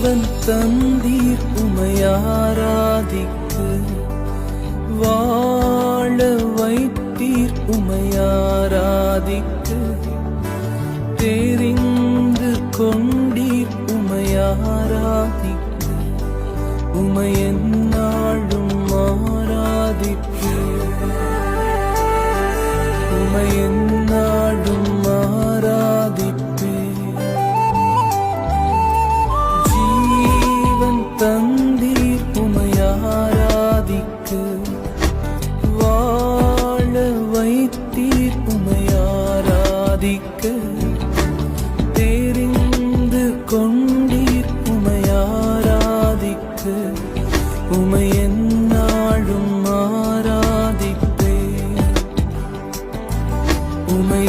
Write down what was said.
ஜீவன் தந்தீர் உமையாராதிக்கு வாழ வைத்தீர் உமையாராதிக்கு தெரிந்து கொண்டீர் உமையாராதிக்கு உமையென்னாளும் ஆராதிப்பேன் உமையென்னாளும் வைத்து வாழ வைத்தீர் உமை ஆராதிக்க. தெரிந்து கொண்டீர் உமை ஆராதிக்க. ஆராதிப்பே உமை